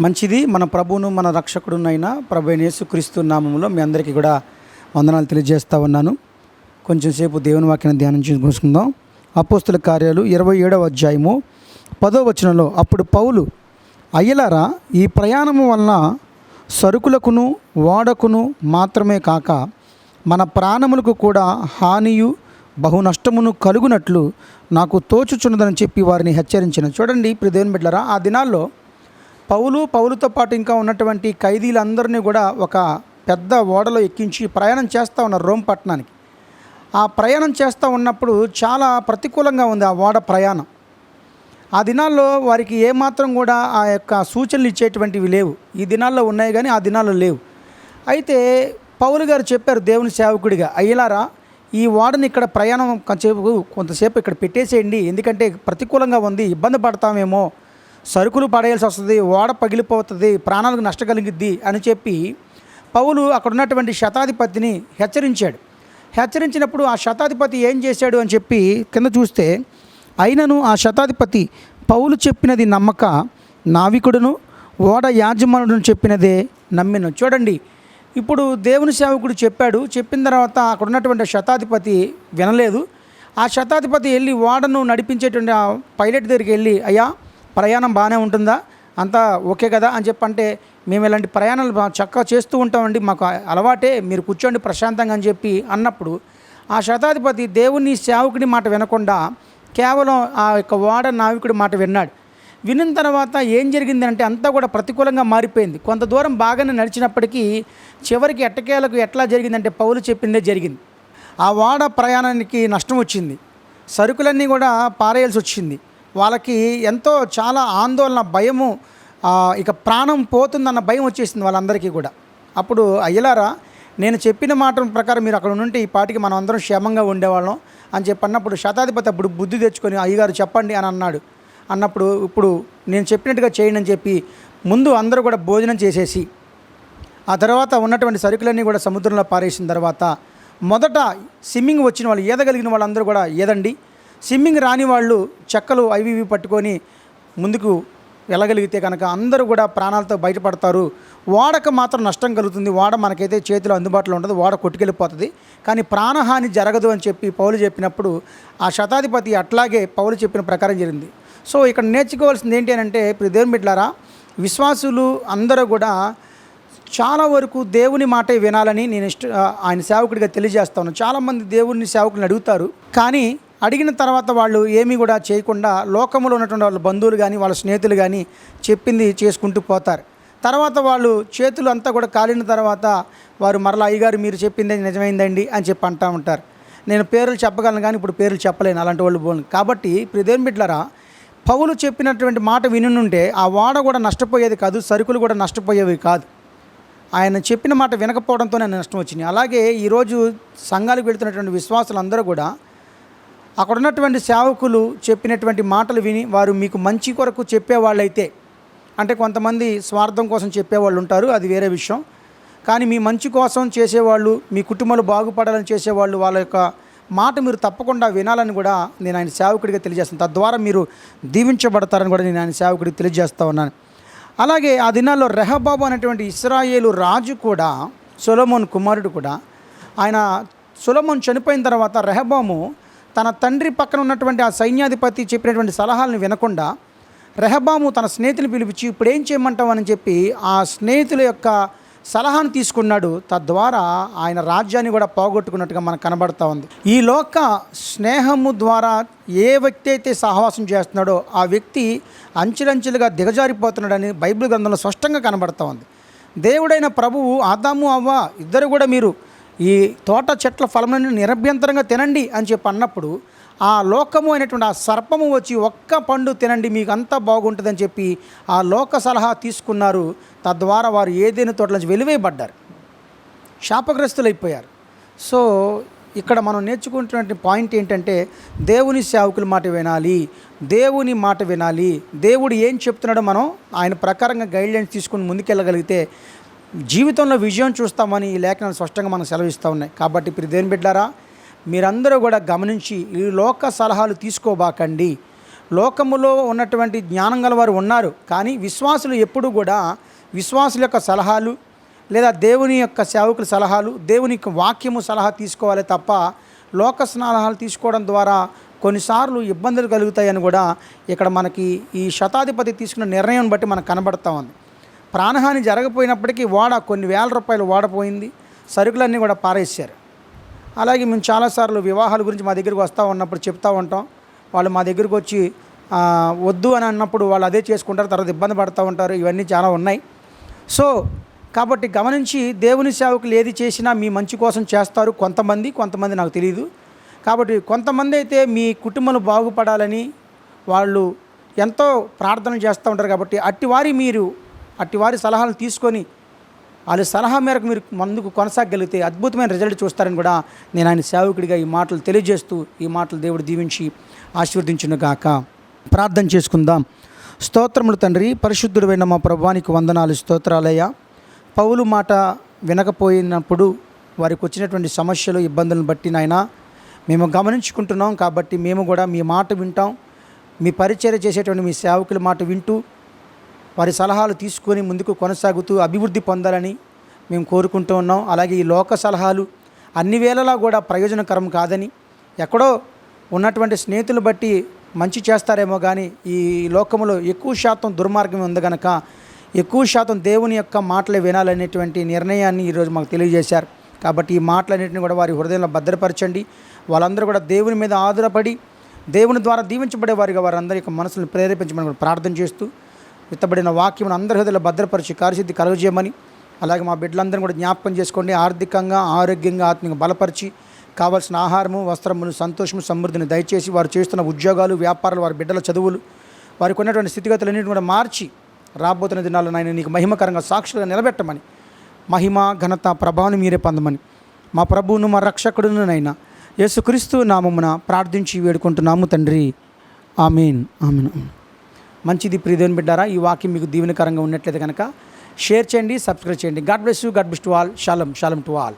మంచిది. మన ప్రభువును మన రక్షకుడునైన ప్రభు అయిన యేసుక్రీస్తు నామములో మీ అందరికీ కూడా వందనాలు తెలియజేస్తూ ఉన్నాను. కొంచెం సేపు దేవుని వాక్యాన్ని ధ్యానం చేసుకుందాం అపోస్తుల కార్యాలు ఇరవై ఏడవ అధ్యాయము పదో వచనంలో అప్పుడు పౌలు అయ్యలారా ఈ ప్రయాణము వలన సరుకులకును వాడకును మాత్రమే కాక మన ప్రాణములకు కూడా హానియు బహు నష్టమును కలుగునట్లు నాకు తోచుచున్నదని చెప్పి వారిని హెచ్చరించిన. చూడండి ఇప్పుడు దేవుని బిడ్డలారా ఆ దినాల్లో పౌలు పౌలుతో పాటు ఇంకా ఉన్నటువంటి ఖైదీలందరినీ కూడా ఒక పెద్ద ఓడలో ఎక్కించి ప్రయాణం చేస్తూ ఉన్నారు రోమ్ పట్టణానికి. ఆ ప్రయాణం చేస్తూ ఉన్నప్పుడు చాలా ప్రతికూలంగా ఉంది ఆ ఓడ ప్రయాణం. ఆ దినాల్లో వారికి ఏమాత్రం కూడా ఆ యొక్క సూచనలు ఇచ్చేటువంటివి లేవు. ఈ దినాల్లో ఉన్నాయి కానీ ఆ దినాల్లో లేవు. అయితే పౌలు గారు చెప్పారు దేవుని సేవకుడిగా అయ్యలారా ఈ వాడని ఇక్కడ ప్రయాణం కొంతసేపు కొంతసేపు ఇక్కడ పెట్టేసేయండి. ఎందుకంటే ప్రతికూలంగా ఉంది ఇబ్బంది పడతామేమో సరుకులు పడేయాల్సి వస్తుంది ఓడ పగిలిపోతుంది ప్రాణాలకు నష్టం కలిగిద్ది అని చెప్పి పౌలు అక్కడ ఉన్నటువంటి శతాధిపతిని హెచ్చరించాడు. హెచ్చరించినప్పుడు ఆ శతాధిపతి ఏం చేశాడు అని చెప్పి కింద చూస్తే అయినను ఆ శతాధిపతి పౌలు చెప్పినది నమ్మక నావికుడును ఓడ యాజమానుడును చెప్పినదే నమ్మిను. చూడండి ఇప్పుడు దేవుని సేవకుడు చెప్పాడు చెప్పిన తర్వాత అక్కడ ఉన్నటువంటి శతాధిపతి వినలేదు. ఆ శతాధిపతి వెళ్ళి ఓడను నడిపించేటువంటి ఆ పైలట్ దగ్గరికి వెళ్ళి అయ్యా ప్రయాణం బాగానే ఉంటుందా? అంతా ఓకే కదా అని చెప్పంటే మేము ఇలాంటి ప్రయాణాలు చక్కగా చేస్తూ ఉంటామండి. మాకు అలవాటే మీరు కూర్చోండి ప్రశాంతంగా అని చెప్పి అన్నప్పుడు ఆ శతాధిపతి దేవుని సేవకుడి మాట వినకుండా కేవలం ఆ యొక్క ఓడ నావికుడి మాట విన్నాడు. విన్న తర్వాత ఏం జరిగింది అంటే అంతా కూడా ప్రతికూలంగా మారిపోయింది. కొంత దూరం బాగానే నడిచినప్పటికీ చివరికి ఎట్టకేలకు ఎట్లా జరిగిందంటే పౌలు చెప్పిందే జరిగింది. ఆ వాడ ప్రయాణానికి నష్టం వచ్చింది. సరుకులన్నీ కూడా పారేయాల్సి వచ్చింది. వాళ్ళకి ఎంతో చాలా ఆందోళన భయము ఇక ప్రాణం పోతుందన్న భయం వచ్చేసింది వాళ్ళందరికీ కూడా. అప్పుడు అయ్యలారా నేను చెప్పిన మాట ప్రకారం మీరు అక్కడ ఉంటే ఈ పాటికి మనం అందరం క్షేమంగా ఉండేవాళ్ళం అని చెప్పన్నప్పుడు శతాధిపతి అప్పుడు బుద్ధి తెచ్చుకొని అయ్యగారు చెప్పండి అని అన్నాడు. అన్నప్పుడు ఇప్పుడు నేను చెప్పినట్టుగా చేయండి అని చెప్పి ముందు అందరూ కూడా భోజనం చేసేసి ఆ తర్వాత ఉన్నటువంటి సరుకులన్నీ కూడా సముద్రంలో పారేసిన తర్వాత మొదట స్విమ్మింగ్ వచ్చిన వాళ్ళు ఈదగలిగిన వాళ్ళందరూ కూడా ఈదండి స్విమ్మింగ్ రాని వాళ్ళు చెక్కలు అవి ఇవి పట్టుకొని ముందుకు వెళ్ళగలిగితే కనుక అందరూ కూడా ప్రాణాలతో బయటపడతారు. ఓడకు మాత్రం నష్టం కలుగుతుంది. ఓడ మనకైతే చేతిలో అందుబాటులో ఉండదు. ఓడ కొట్టుకెళ్ళిపోతుంది. కానీ ప్రాణహాని జరగదు అని చెప్పి పౌలు చెప్పినప్పుడు ఆ శతాధిపతి అట్లాగే పౌలు చెప్పిన ప్రకారం జరిగింది. సో ఇక్కడ నేర్చుకోవాల్సింది ఏంటి అని అంటే ఇప్పుడు దేవుని బిడ్డారా విశ్వాసులు అందరూ కూడా చాలా వరకు దేవుని మాటే వినాలని నేను ఇష్ట ఆయన సేవకుడిగా తెలియజేస్తాను చాలామంది దేవుని సేవకుని అడుగుతారు. కానీ అడిగిన తర్వాత వాళ్ళు ఏమీ కూడా చేయకుండా లోకంలో ఉన్నటువంటి వాళ్ళ బంధువులు కానీ వాళ్ళ స్నేహితులు కానీ చెప్పింది చేసుకుంటూ పోతారు. తర్వాత వాళ్ళు చేతులు అంతా కూడా కాలిన తర్వాత వారు మరలా అయ్యగారు మీరు చెప్పింది నిజమైందండి అని చెప్పి అంటూ ఉంటారు. నేను పేర్లు చెప్పగలను కానీ ఇప్పుడు పేర్లు చెప్పలేను అలాంటి వాళ్ళు పోను కాబట్టి ఇప్పుడు బిడ్లరా పౌలు చెప్పినటువంటి మాట వినుంటే ఆ వాడ కూడా నష్టపోయేది కాదు సరుకులు కూడా నష్టపోయేవి కాదు. ఆయన చెప్పిన మాట వినకపోవడంతోనే నష్టం వచ్చింది. అలాగే ఈరోజు సంఘాలకు వెళుతున్నటువంటి విశ్వాసులు అందరూ కూడా అక్కడ ఉన్నటువంటి సేవకులు చెప్పినటువంటి మాటలు విని వారు మీకు మంచి కొరకు చెప్పేవాళ్ళైతే అంటే కొంతమంది స్వార్థం కోసం చెప్పేవాళ్ళు ఉంటారు అది వేరే విషయం. కానీ మీ మంచి కోసం చేసేవాళ్ళు మీ కుటుంబాలు బాగుపడాలని చేసేవాళ్ళు వాళ్ళ యొక్క మాట మీరు తప్పకుండా వినాలని కూడా నేను ఆయన సేవకుడిగా తెలియజేస్తాను. తద్వారా మీరు దీవించబడతారని కూడా నేను ఆయన సేవకుడికి తెలియజేస్తా ఉన్నాను. అలాగే ఆ దినాల్లో రెహబాబు అనేటువంటి ఇస్రాయేలు రాజు కూడా సొలమోన్ కుమారుడు కూడా ఆయన సొలమోన్ చనిపోయిన తర్వాత రెహబాము తన తండ్రి పక్కన ఉన్నటువంటి ఆ సైన్యాధిపతి చెప్పినటువంటి సలహాలను వినకుండా రెహబాము తన స్నేహితుని పిలిపించి ఇప్పుడు ఏం చేయమంటావు అని చెప్పి ఆ స్నేహితుల యొక్క సలహాను తీసుకున్నాడు. తద్వారా ఆయన రాజ్యాన్ని కూడా పోగొట్టుకున్నట్టుగా మనకు కనబడతా ఉంది. ఈ లోక స్నేహము ద్వారా ఏ వ్యక్తి అయితే సహవాసం చేస్తున్నాడో ఆ వ్యక్తి అంచెలంచెలుగా దిగజారిపోతున్నాడని బైబిల్ గ్రంథంలో స్పష్టంగా కనబడతా ఉంది. దేవుడైన ప్రభువు ఆదాము అవ్వ ఇద్దరు కూడా మీరు ఈ తోట చెట్ల ఫలములను నిరభ్యంతరంగా తినండి అని చెప్పి అన్నప్పుడు ఆ లోకము అయినటువంటి ఆ సర్పము వచ్చి ఒక్క పండు తినండి మీకు అంతా బాగుంటుందని చెప్పి ఆ లోక సలహా తీసుకున్నారు. తద్వారా వారు ఏదైనా తోటల నుంచి వెలివేయబడ్డారు. శాపగ్రస్తులైపోయారు. సో ఇక్కడ మనం నేర్చుకుంటున్న పాయింట్ ఏంటంటే దేవుని సేవకుల మాట వినాలి దేవుని మాట వినాలి దేవుడు ఏం చెప్తున్నాడో మనం ఆయన ప్రకారంగా గైడ్లైన్స్ తీసుకుని ముందుకెళ్ళగలిగితే జీవితంలో విజయం చూస్తామని ఈ లేఖనాలు స్పష్టంగా మనకు సెలవిస్తూ ఉన్నాయి. కాబట్టి ఇప్పుడు దేని బిడ్డారా మీరందరూ కూడా గమనించి ఈ లోక సలహాలు తీసుకోబాకండి. లోకములో ఉన్నటువంటి జ్ఞానం గలవారు ఉన్నారు. కానీ విశ్వాసులు ఎప్పుడు కూడా విశ్వాసుల యొక్క సలహాలు లేదా దేవుని యొక్క సేవకుల సలహాలు దేవుని యొక్క వాక్యము సలహా తీసుకోవాలి తప్ప లోక సలహాలు తీసుకోవడం ద్వారా కొన్నిసార్లు ఇబ్బందులు కలుగుతాయని కూడా ఇక్కడ మనకి ఈ శతాధిపతి తీసుకున్న నిర్ణయం బట్టి మనకు కనబడతా ఉంది. ప్రాణహాని జరగపోయినప్పటికీ వాడ కొన్ని వేల రూపాయలు ఓడపోయింది సరుకులన్నీ కూడా పారేశారు. అలాగే మేము చాలాసార్లు వివాహాల గురించి మా దగ్గరికి వస్తూ ఉన్నప్పుడు చెప్తూ ఉంటాం. వాళ్ళు మా దగ్గరికి వచ్చి వద్దు అని అన్నప్పుడు వాళ్ళు అదే చేసుకుంటారు. తర్వాత ఇబ్బంది పడుతూ ఉంటారు. ఇవన్నీ చాలా ఉన్నాయి. సో కాబట్టి గమనించి దేవుని సేవకులు ఏది చేసినా మీ మంచి కోసం చేస్తారు. కొంతమంది కొంతమంది నాకు తెలియదు కాబట్టి కొంతమంది అయితే మీ కుటుంబం బాగుపడాలని వాళ్ళు ఎంతో ప్రార్థన చేస్తూ ఉంటారు. కాబట్టి అట్టివారి మీరు అట్టివారి సలహాలు తీసుకొని వాళ్ళ సలహా మేరకు మీరు ముందుకు కొనసాగలిగితే అద్భుతమైన రిజల్ట్ చూస్తారని కూడా నేను ఆయన సేవకుడిగా ఈ మాటలు తెలియజేస్తూ ఈ మాటలు దేవుడు దీవించి ఆశీర్వదించును గాక. ప్రార్థన చేసుకుందాం. స్తోత్రములు తండ్రి పరిశుద్ధుడైన మా ప్రభానికి వందనాలు స్తోత్రాలయ్యా. పౌలు మాట వినకపోయినప్పుడు వారికి వచ్చినటువంటి సమస్యలు ఇబ్బందులను బట్టి నాయన మేము గమనించుకుంటున్నాం కాబట్టి మేము కూడా మీ మాట వింటాం. మీ పరిచర్య చేసేటువంటి మీ సేవకుల మాట వింటూ వారి సలహాలు తీసుకొని ముందుకు కొనసాగుతూ అభివృద్ధి పొందాలని మేము కోరుకుంటూ ఉన్నాం. అలాగే ఈ లోక సలహాలు అన్ని వేళలా కూడా ప్రయోజనకరం కాదని ఎక్కడో ఉన్నటువంటి స్నేహితులు బట్టి మంచి చేస్తారేమో కానీ ఈ లోకంలో ఎక్కువ శాతం దుర్మార్గం ఉంది కనుక ఎక్కువ శాతం దేవుని యొక్క మాటలే వినాలనేటువంటి నిర్ణయాన్ని ఈరోజు మాకు తెలియజేశారు. కాబట్టి ఈ మాటలన్నింటినీ కూడా వారి హృదయంలో భద్రపరచండి. వాళ్ళందరూ కూడా దేవుని మీద ఆధారపడి దేవుని ద్వారా దీవించబడే వారిగా వారందరి యొక్క మనసులను ప్రేరేపించమని కూడా ప్రార్థన చేస్తూ విత్తబడిన వాక్యం అందరి హృదయలో భద్రపరిచి కార్యసిద్ధి కలుగజేయమని అలాగే మా బిడ్డలందరినీ కూడా జ్ఞాపకం చేసుకోండి. ఆర్థికంగా ఆరోగ్యంగా ఆత్మీయంగా బలపరిచి కావాల్సిన ఆహారము వస్త్రమును సంతోషము సమృద్ధిని దయచేసి వారు చేస్తున్న ఉద్యోగాలు వ్యాపారాలు వారి బిడ్డల చదువులు వారికి ఉన్నటువంటి స్థితిగతులన్నింటిని కూడా మార్చి రాబోతున్న దినాల్లో నాయన నీకు మహిమకరంగా సాక్షులుగా నిలబెట్టమని మహిమ ఘనత ప్రభావం మీరే పొందమని మా ప్రభువును మా రక్షకుడునైనా యేసుక్రీస్తు నామమున ప్రార్థించి వేడుకుంటున్నాము తండ్రి. ఆమెన్. ఆమెన్. మంచిది ప్రియదేవుని బిడ్డారా ఈ వాక్యం మీకు దీవెనకరంగా ఉన్నట్లయితే కనుక షేర్ చేయండి సబ్స్క్రైబ్ చేయండి. God bless you God bless to all. Shalom shalom to all.